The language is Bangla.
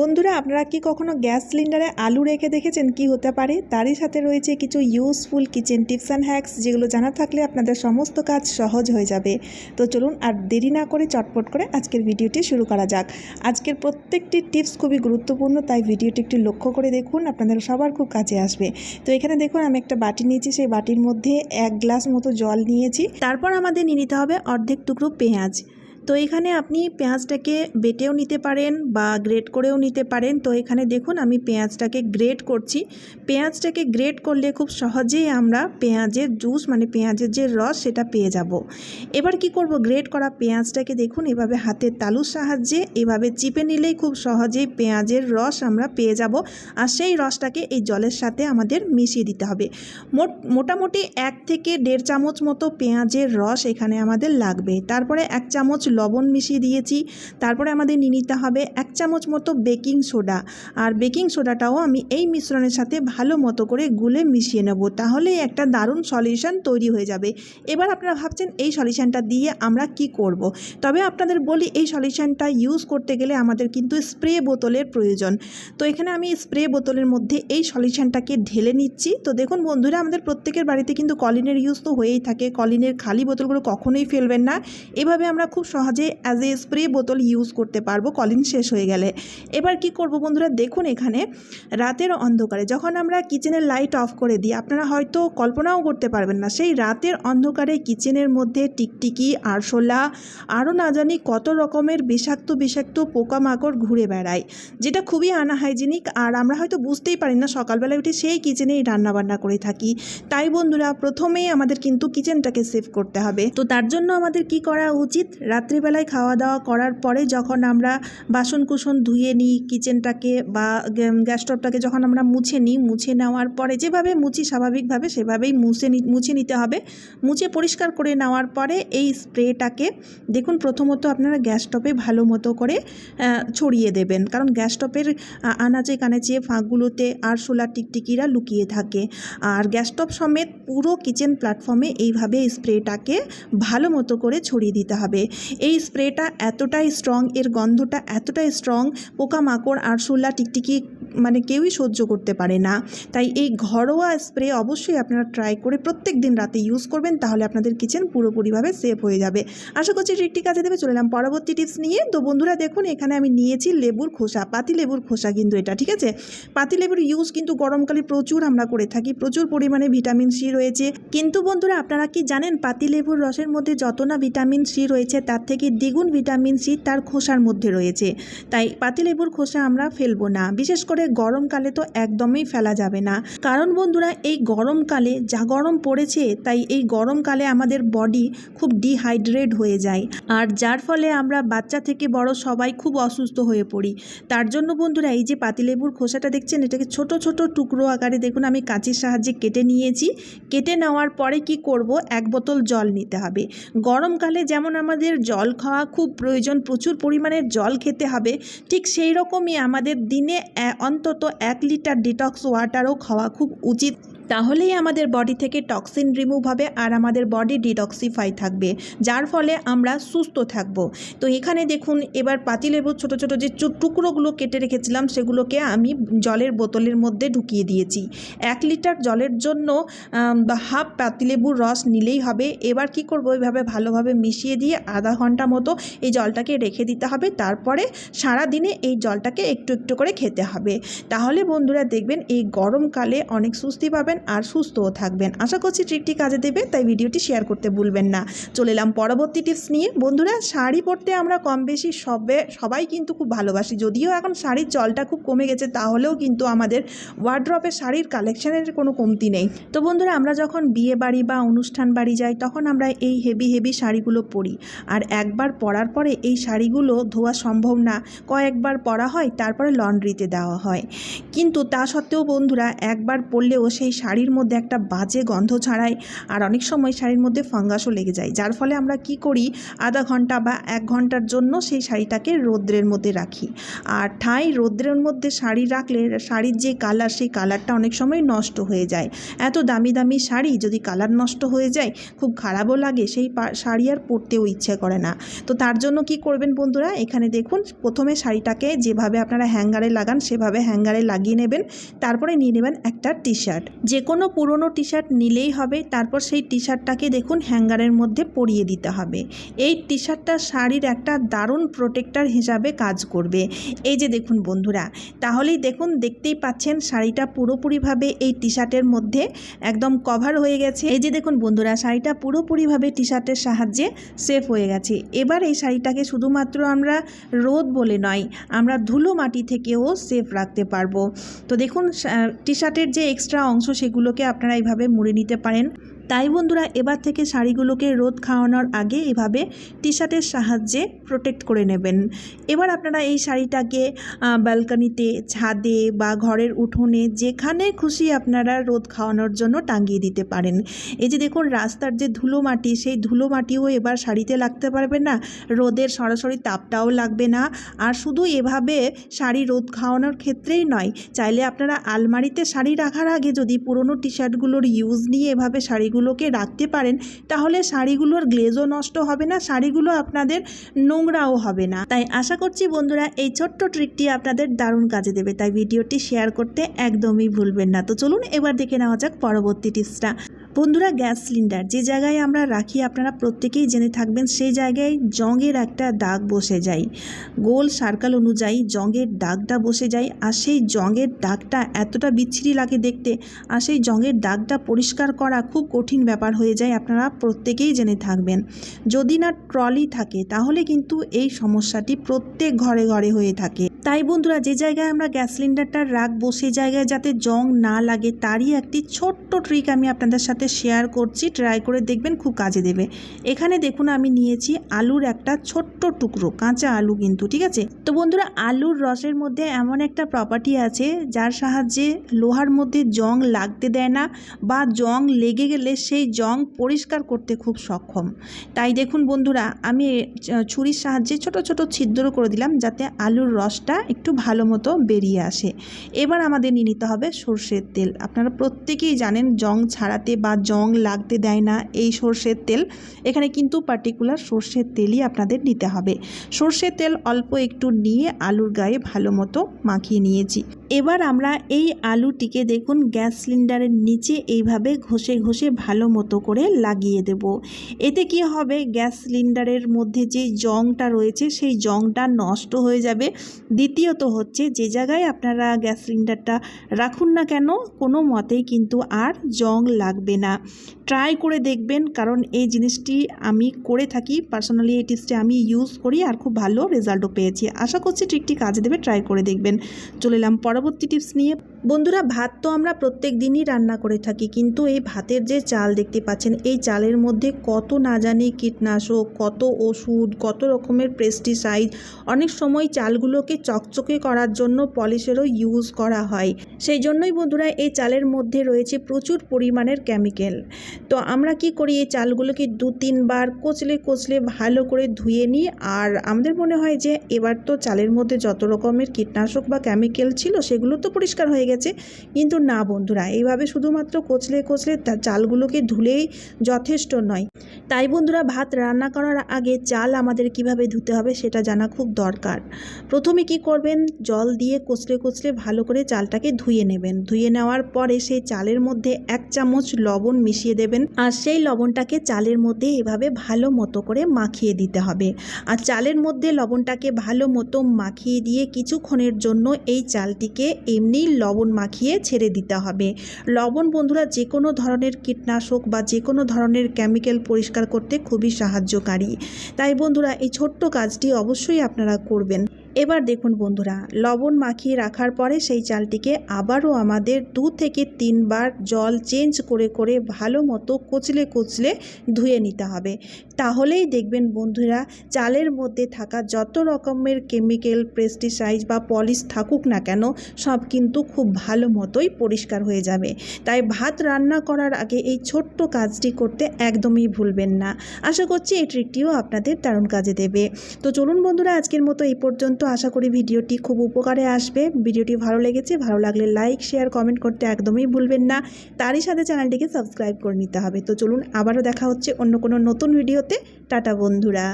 বন্ধুরা, আপনারা কি কখনো গ্যাস সিলিন্ডারে আলু রেখে দেখেছেন? কি হতে পারে? তারই সাথে রয়েছে কিছু useful kitchen tips and hacks যেগুলো জানা থাকলে আপনাদের সমস্ত কাজ সহজ হয়ে যাবে। তো চলুন আর দেরি না করে চটপট করে আজকের ভিডিওটি শুরু করা যাক। আজকের প্রত্যেকটি টিপস খুবই গুরুত্বপূর্ণ, তাই ভিডিওটি একটু লক্ষ্য করে দেখুন, আপনাদের সবার খুব কাজে আসবে। তো এখানে দেখুন, আমি একটা বাটি নিয়েছি, সেই বাটির মধ্যে এক গ্লাস মতো জল নিয়েছি। তারপর আমাদের নিয়ে নিতে হবে অর্ধেক টুকরো পেঁয়াজ। তো এখানে আপনি পেঁয়াজটাকে বেটেও নিতে পারেন বা গ্রেট করেও নিতে পারেন। তো এখানে দেখুন, আমি পেঁয়াজটাকে গ্রেট করছি। পেঁয়াজটাকে গ্রেট করলে খুব সহজেই আমরা পেঁয়াজের জুস মানে পেঁয়াজের যে রস, সেটা পেয়ে যাব। এবার কি করব? গ্রেট করা পেঁয়াজটাকে দেখুন, এভাবে হাতের তালুর সাহায্যে এভাবে চিপে নিলেই খুব সহজেই পেঁয়াজের রস আমরা পেয়ে যাব। আর সেই রসটাকে এই জলের সাথে আমাদের মিশিয়ে দিতে হবে। মোট, মোটামুটি এক থেকে দেড় চামচ মতো পেঁয়াজের রস এখানে আমাদের লাগবে। তারপরে এক চামচ লবণ মিশিয়ে দিয়েছি। তারপরে আমাদের নিয়ে নিতে হবে এক চামচ মতো বেকিং সোডা। আর বেকিং সোডাটাও আমি এই মিশ্রণের সাথে ভালো মতো করে গুলে মিশিয়ে নেব। তাহলেই একটা দারুণ সলিউশন তৈরি হয়ে যাবে। এবার আপনারা ভাবছেন, এই সলিউশনটা দিয়ে আমরা কি করব। তবে আপনাদের বলি, এই সলিউশনটা ইউজ করতে গেলে আমাদের কিন্তু স্প্রে বোতলের প্রয়োজন। তো এখানে আমি স্প্রে বোতলের মধ্যে এই সলিউশনটাকে ঢেলে নিচ্ছি। তো দেখুন বন্ধুরা, আমাদের প্রত্যেকের বাড়িতে কিন্তু কলিনের ইউজ তো হয়েই থাকে। কলিনের খালি বোতলগুলো কখনোই ফেলবেন না। এভাবে আমরা খুব সহজে অ্যাজ এ স্প্রে বোতল ইউজ করতে পারব। কলিং শেষ হয়ে গেলে। এবার কি করব বন্ধুরা? দেখুন এখানে রাতের অন্ধকারে যখন আমরা কিচেনের লাইট অফ করে দিই, আপনারা হয়তো কল্পনাও করতে পারবেন না, সেই রাতের অন্ধকারে কিচেনের মধ্যে টিকটিকি, আরশোলা আরও না জানি কত রকমের বিষাক্ত বিষাক্ত পোকামাকড় ঘুরে বেড়ায়, যেটা খুবই আনহাইজেনিক আর আমরা হয়তো বুঝতেই পারি না সকালবেলা উঠে সেই কিচেনেই রান্নাবান্না করে থাকি। তাই বন্ধুরা, প্রথমেই আমাদের কিন্তু কিচেনটাকে সেভ করতে হবে। তো তার জন্য আমাদের কি করা উচিত? রাত্রিবেলায় খাওয়া দাওয়া করার পরে যখন আমরা বাসন কুসন ধুয়ে নিই কিচেনটাকে বা গ্যাস স্টোভটাকে যখন আমরা মুছে নিই, মুছে নেওয়ার পরে যেভাবে মুছি স্বাভাবিকভাবে সেভাবেই মুছে মুছে নিতে হবে। মুছে পরিষ্কার করে নেওয়ার পরে এই স্প্রেটাকে দেখুন প্রথমত আপনারা গ্যাস স্টোভে ভালো মতো করে ছড়িয়ে দেবেন। কারণ গ্যাস স্টোভের আনাচে কানাচে ফাঁকগুলোতে আরশোলা টিকটিকিরা লুকিয়ে থাকে। আর গ্যাস স্টোভ সমেত পুরো কিচেন প্ল্যাটফর্মে এইভাবে স্প্রেটাকে ভালো মতো করে ছড়িয়ে দিতে হবে। এই স্প্রেটা এতটাই স্ট্রং এর গন্ধটা এতটাই স্ট্রং পোকামাকড় আরশোলা টিকটিকি মানে কেউই সহ্য করতে পারে না। তাই এই ঘরোয়া স্প্রে অবশ্যই আপনারা ট্রাই করে প্রত্যেক দিন রাতে ইউজ করবেন, তাহলে আপনাদের কিচেন পুরোপুরিভাবে সেফ হয়ে যাবে। আশা করছি ট্রিকটি কাজে দেবে, চলে এলাম পরবর্তী টিপস নিয়ে। তো বন্ধুরা, দেখুন, এখানে আমি নিয়েছি লেবুর খোসা, পাতি লেবুর খোসা কিন্তু এটা, ঠিক আছে? পাতি লেবুর ইউজ কিন্তু গরমকালে প্রচুর আমরা করে থাকি, প্রচুর পরিমাণে ভিটামিন সি রয়েছে। কিন্তু বন্ধুরা, আপনারা কি জানেন, পাতি লেবুর রসের মধ্যে যত না ভিটামিন সি রয়েছে, তার থেকে দ্বিগুণ ভিটামিন সি তার খোসার মধ্যে রয়েছে। তাই পাতিলেবুর খোসা আমরা ফেলব না। বিশেষ করে গরমকালে তো একদমই ফেলা যাবে না। কারণ বন্ধুরা, এই গরমকালে যা গরম পড়েছে, তাই এই গরমকালে আমাদের বডি খুব ডিহাইড্রেট হয়ে যায়। আর যার ফলে আমরা বাচ্চা থেকে বড় সবাই খুব অসুস্থ হয়ে পড়ি। তার জন্য বন্ধুরা, এই যে পাতিলেবুর খোসাটা দেখছেন, এটাকে ছোট ছোট টুকরো আকারে দেখুন, আমি কাঁচির সাহায্যে কেটে নিয়েছি। কেটে নেওয়ার পরে কি করব? এক বোতল জল নিতে হবে। গরমকালে যেমন আমাদের জল খাওয়া খুব প্রয়োজন, প্রচুর পরিমাণে জল খেতে হবে, ঠিক সেই রকমই আমাদের দিনে অন্তত এক লিটার ডিটক্স ওয়াটারও খাওয়া খুব উচিত। তাহলেই আমাদের বডি থেকে টক্সিন রিমুভ হবে আর আমাদের বডি ডিটক্সিফাই থাকবে, যার ফলে আমরা সুস্থ থাকব। তো এখানে দেখুন, এবার পাতিলেবুর ছোট ছোট যে টুকরোগুলো কেটে রেখেছিলাম, সেগুলোকে আমি জলের বোতলের মধ্যে ঢুকিয়ে দিয়েছি। এক লিটার জলের জন্য হাফ পাতিলেবুর রস নিলেই হবে। এবার কি করব? এইভাবে ভালোভাবে মিশিয়ে দিয়ে আধা ঘণ্টা মতো এই জলটাকে রেখে দিতে হবে। তারপরে সারা দিনে এই জলটাকে একটু একটু করে খেতে হবে। তাহলে বন্ধুরা দেখবেন, এই গরমকালে অনেক সুস্থি পাবেন আর সুস্থও থাকবেন। আশা করছি ট্রিকটি কাজে দেবে, তাই ভিডিওটি শেয়ার করতে ভুলবেন না। চলে এলাম পরবর্তী টিপস নিয়ে। বন্ধুরা, শাড়ি পরতে আমরা কম বেশি সবে, সবাই কিন্তু খুব ভালোবাসি। যদিও এখন শাড়ির চলটা খুব কমে গেছে, তাহলেও কিন্তু আমাদের ওয়ার্ড্রপে শাড়ির কালেকশনের কোনো কমতি নেই। তো বন্ধুরা, আমরা যখন বিয়ে বাড়ি বা অনুষ্ঠান বাড়ি যাই, তখন আমরা এই হেভি হেভি শাড়িগুলো পরি। আর একবার পরার পরে এই শাড়িগুলো ধোয়া সম্ভব না। কয়েকবার পরা হয়, তারপরে লন্ড্রিতে দেওয়া হয়। কিন্তু তা সত্ত্বেও বন্ধুরা, একবার পরলেও সেই শাড়ির মধ্যে একটা বাজে গন্ধ ছাড়ায় আর অনেক সময় শাড়ির মধ্যে ফাঙ্গাসও লেগে যায়। যার ফলে আমরা কি করি? আধা ঘণ্টা বা এক ঘণ্টার জন্য সেই শাড়িটাকে রৌদ্রের মধ্যে রাখি। আর ঠাই রৌদ্রের মধ্যে শাড়ি রাখলে শাড়ির যে কালার সেই কালারটা অনেক সময় নষ্ট হয়ে যায়। এত দামি দামি শাড়ি যদি কালার নষ্ট হয়ে যায়, খুব খারাপও লাগে, সেই শাড়ি আর পরতেও ইচ্ছে করে না। তো তার জন্য কি করবেন বন্ধুরা? এখানে দেখুন, প্রথমে শাড়িটাকে যেভাবে আপনারা হ্যাঙ্গারে লাগান, সেভাবে হ্যাঙ্গারে লাগিয়ে নেবেন। তারপরে নিয়ে নেবেন একটা টি শার্ট যে কোনো পুরনো টি শার্ট নিলেই হবে, তারপর সেই টি শার্টটাকে দেখুন হ্যাঙ্গারের মধ্যে পরিয়ে দিতে হবে। এই টি শার্টটা শাড়ির একটা দারুণ প্রোটেক্টর হিসাবে কাজ করবে। এই যে দেখুন বন্ধুরা, তাহলেই দেখুন, দেখতেই পাচ্ছেন শাড়িটা পুরোপুরিভাবে এই টি শার্টের মধ্যে একদম কভার হয়ে গেছে। এই যে দেখুন বন্ধুরা, শাড়িটা পুরোপুরিভাবে টি শার্টের সাহায্যে সেফ হয়ে গেছে। এবার এই শাড়িটাকে শুধুমাত্র আমরা রোদ বলে নয়, আমরা ধুলো মাটি থেকেও সেফ রাখতে পারব। তো দেখুন টি শার্টের যে এক্সট্রা অংশ সেগুলোকে আপনারা এইভাবে মুড়ে নিতে পারেন। তাই বন্ধুরা, এবার থেকে শাড়িগুলোকে রোদ খাওয়ানোর আগে এভাবে টি শার্টের সাহায্যে প্রোটেক্ট করে নেবেন। এবার আপনারা এই শাড়িটাকে ব্যালকনিতে ছাদে বা ঘরের উঠোনে যেখানে খুশি আপনারা রোদ খাওয়ানোর জন্য টাঙিয়ে দিতে পারেন। এই যে দেখুন, রাস্তার যে ধুলো মাটি, সেই ধুলো মাটিও এবার শাড়িতে লাগতে পারবে না। রোদের সরাসরি তাপটাও লাগবে না। আর শুধু এভাবে শাড়ি রোদ খাওয়ানোর ক্ষেত্রেই নয়, চাইলে আপনারা আলমারিতে শাড়ি রাখার আগে যদি পুরনো টি শার্টগুলোর ইউজ নিয়ে এভাবে শাড়িগুলোকে রাখতে পারেন, তাহলে শাড়িগুলোর গ্লেজও নষ্ট হবে না, শাড়িগুলো আপনাদের নোংরাও হবে না। তাই আশা করছি বন্ধুরা, এই ছোট্ট ট্রিকটি আপনাদের দারুণ কাজে দেবে। তাই ভিডিওটি শেয়ার করতে একদমই ভুলবেন না। তো চলুন এবার দেখে নেওয়া যাক পরবর্তী টিপসটা বন্ধুরা, গ্যাস সিলিন্ডার, যে জায়গায় আমরা রাখি, আপনারা প্রত্যেকেই জেনে থাকবেন, সেই জায়গায় জংয়ের একটা দাগ বসে যায়। গোল সার্কেল অনুযায়ী জংয়ের দাগটা বসে যায়, আর সেই জংয়ের দাগটা এতটা বিচ্ছিরি লাগে দেখতে, আর সেই জংয়ের দাগটা পরিষ্কার করা খুব কঠিন ব্যাপার হয়ে যায়, আপনারা প্রত্যেকেই জেনে থাকবেন। যদি না ট্রলি থাকে, তাহলে কিন্তু এই সমস্যাটি প্রত্যেক ঘরে ঘরে হয়ে থাকে। তাই বন্ধুরা, যে জায়গায় আমরা গ্যাস সিলিন্ডারটা রাখব, সেই জায়গায় যাতে জং না লাগে, তারই একটি ছোট্ট ট্রিক আমি আপনাদের সাথে শেয়ার করছি। ট্রাই করে দেখবেন, খুব কাজে দেবে। এখানে দেখুন, আমি নিয়েছি আলুর একটা ছোট্ট টুকরো, কাঁচা আলু কিন্তু, ঠিক আছে? তো বন্ধুরা, আলুর রসের মধ্যে এমন একটা প্রপার্টি আছে, যার সাহায্যে লোহার মধ্যে জং লাগতে দেয় না বা জং লেগে গেলে সেই জং পরিষ্কার করতে খুব সক্ষম। তাই দেখুন বন্ধুরা, আমি ছুরির সাহায্যে ছোট ছোট ছিদ্র করে দিলাম, যাতে আলুর রসটা একটু ভালো মতো বেরিয়ে আসে। এবার আমাদের নিয়ে নিতে হবে সর্ষের তেল। আপনারা প্রত্যেকেই জানেন জং ছাড়াতে বা জং লাগতে দেয় না এই সর্ষের তেল। এখানে কিন্তু পার্টিকুলার সর্ষের তেলই আপনাদের নিতে হবে। সর্ষের তেল অল্প একটু নিয়ে আলুর গায়ে ভালো মতো মাখিয়ে নিয়েছি। এবার আমরা এই আলুটিকে দেখুন গ্যাস সিলিন্ডারের নিচে এইভাবে ঘষে ঘষে ভালো মতো করে লাগিয়ে দেব। এতে কি হবে? গ্যাস সিলিন্ডারের মধ্যে যে জংটা রয়েছে সেই জংটা নষ্ট হয়ে যাবে। দ্বিতীয়ত হচ্ছে যে জায়গায় আপনারা গ্যাস সিলিন্ডারটা রাখুন না কেন, কোনো মতেই কিন্তু আর জং লাগবে না। ট্রাই করে দেখবেন, কারণ এই জিনিসটি আমি করে থাকি। পার্সোনালি এই টিপসটি আমি ইউজ করি আর খুব ভালো রেজাল্টও পেয়েছি। আশা করছি ট্রিকটি কাজে দেবে ট্রাই করে দেখবেন। চলে এলাম পরবর্তী টিপস নিয়ে। বন্ধুরা, ভাত তো আমরা প্রত্যেক দিনই রান্না করে থাকি, কিন্তু এই ভাতের যে চাল দেখতে পাচ্ছেন, এই চালের মধ্যে কত না জানি কীটনাশক, কত ওষুধ, কত রকমের পেস্টিসাইড অনেক সময় চালগুলোকে চকচকে করার জন্য পলিশেরও ইউজ করা হয়। সেই জন্যই বন্ধুরা এই চালের মধ্যে রয়েছে প্রচুর পরিমাণের কেমিক্যাল। তো আমরা কি করি, এই চালগুলোকে দু তিনবার কচলে কচলে ভালো করে ধুয়ে নিই আর আমাদের মনে হয় যে এবার তো চালের মধ্যে যত রকমের কীটনাশক বা কেমিক্যাল ছিল সেগুলো তো পরিষ্কার হয়ে গেছে। কিন্তু না বন্ধুরা, এইভাবে শুধুমাত্র কচলে কচলে চালগুলোকে ধুলেই যথেষ্ট নয়। তাই বন্ধুরা, ভাত রান্না করার আগে চাল আমাদের কীভাবে ধুতে হবে সেটা জানা খুব দরকার। প্রথমে কি করবেন, জল দিয়ে কচলে কচলে ভালো করে চালটাকে ধুয়ে নেবেন। ধুয়ে নেওয়ার পরে সেই চালের মধ্যে এক চামচ লবণ মিশিয়ে দেবেন আর সেই লবণটাকে চালের মধ্যে এভাবে ভালো মতো করে মাখিয়ে দিতে হবে। আর চালের মধ্যে লবণটাকে ভালো মতো মাখিয়ে দিয়ে কিছুক্ষণের জন্য এই চালটিকে এমনি লবণ মাখিয়ে ছেড়ে দিতে হবে। লবণ বন্ধুরা যে কোনো ধরনের কীটনাশক বা যে কোনো ধরনের কেমিক্যাল পরিষ্কার করতে খুবই সাহায্যকারী। তাই বন্ধুরা এই ছোট্ট কাজটি অবশ্যই আপনারা করবেন। এবার দেখুন বন্ধুরা, লবণ মাখিয়ে রাখার পরে সেই চালটিকে আবারও আমাদের দু থেকে তিনবার জল চেঞ্জ করে করে ভালো মতো কচলে কচলে ধুয়ে নিতে হবে। তাহলেই দেখবেন বন্ধুরা, চালের মধ্যে থাকা যত রকমের কেমিক্যাল পেস্টিসাইড বা পলিশ থাকুক না কেন, সব কিন্তু খুব ভালো মতোই পরিষ্কার হয়ে যাবে। তাই ভাত রান্না করার আগে এই ছোট্ট কাজটি করতে একদমই ভুলবেন না। আশা করছি এই ট্রিকটিও আপনাদের দারুণ কাজে দেবে। তো চলুন বন্ধুরা, আজকের মতো এই পর্যন্ত। আশা করি ভিডিওটি খুব উপকারে আসবে। ভিডিওটি ভালো লেগেছে, ভালো লাগলে লাইক, শেয়ার, কমেন্ট করতে একদমই ভুলবেন না। তারই সাথে চ্যানেলটিকে সাবস্ক্রাইব করে নিতে হবে। তো চলুন আবারও দেখা হচ্ছে অন্য কোনো নতুন ভিডিওতে। টাটা বন্ধুরা।